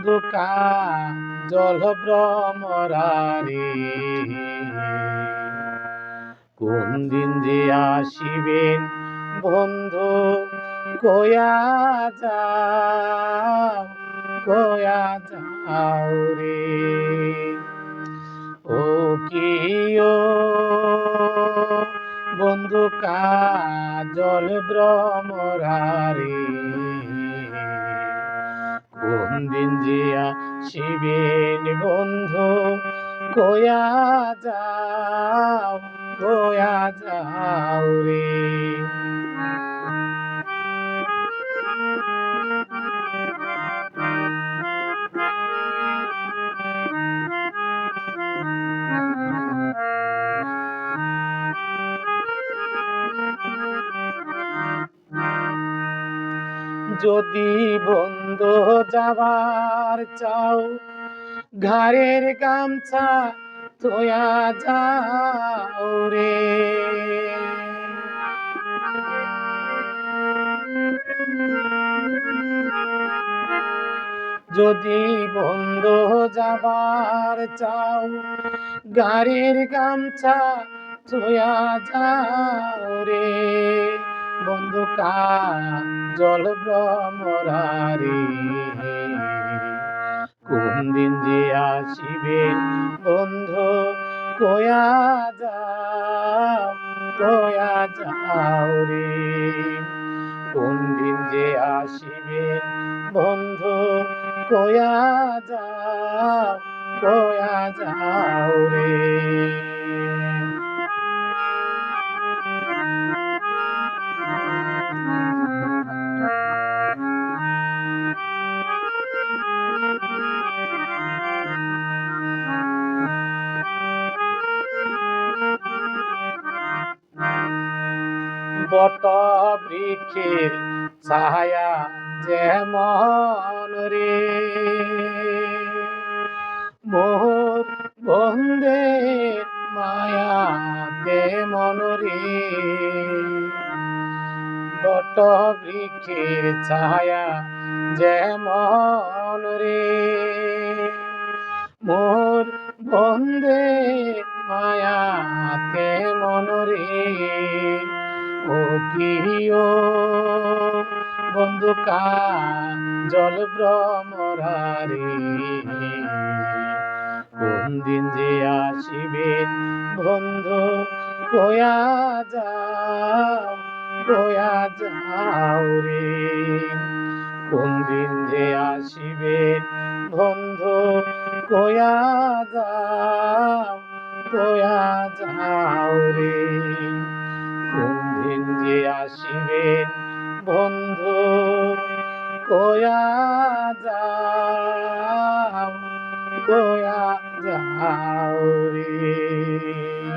বন্ধু কা জল ভ্রমরারে কোন দিন যে আসিবেন বন্ধু, কয়া যাও কয়া যাও রে। ও কি ও বন্ধু কাজল কোন দিন জিয়া শিবের বন্ধু কয়া যাও কয়া যাও রে। যদি বন্ধ যাবার চাও ঘরের গামছা তোয়া যাও রে। যদি বন্ধ যাবার চাও গাড়ির গামছা তোয়া যাও রে। বন্ধু কা জল ভ্রমরারে। কোন দিন যে আসিবেন বন্ধু, কয়া যাও কয়া যাও রে। কোন দিন যে আসিবেন বন্ধু, কয়া যাও কয়া যাও রে। বট বৃক্ষের ছায়া যেমন রে। মোর বন্ধের মায়া তেমন রে। বট বৃক্ষের ছায়া যেমন রে। মোর বন্ধের মায়া প্রিয় বন্ধু জল ভ্রমরারে, কোন দিন যে আসিবেন বন্ধু, কয়া যাও কয়া যাও রে। কোন দিন যে আসিবেন বন্ধু, কয়া যাও কয়া যাও রে। ফিরে আসিবেন। বন্ধু কয়া যাও কয়া যাও রে।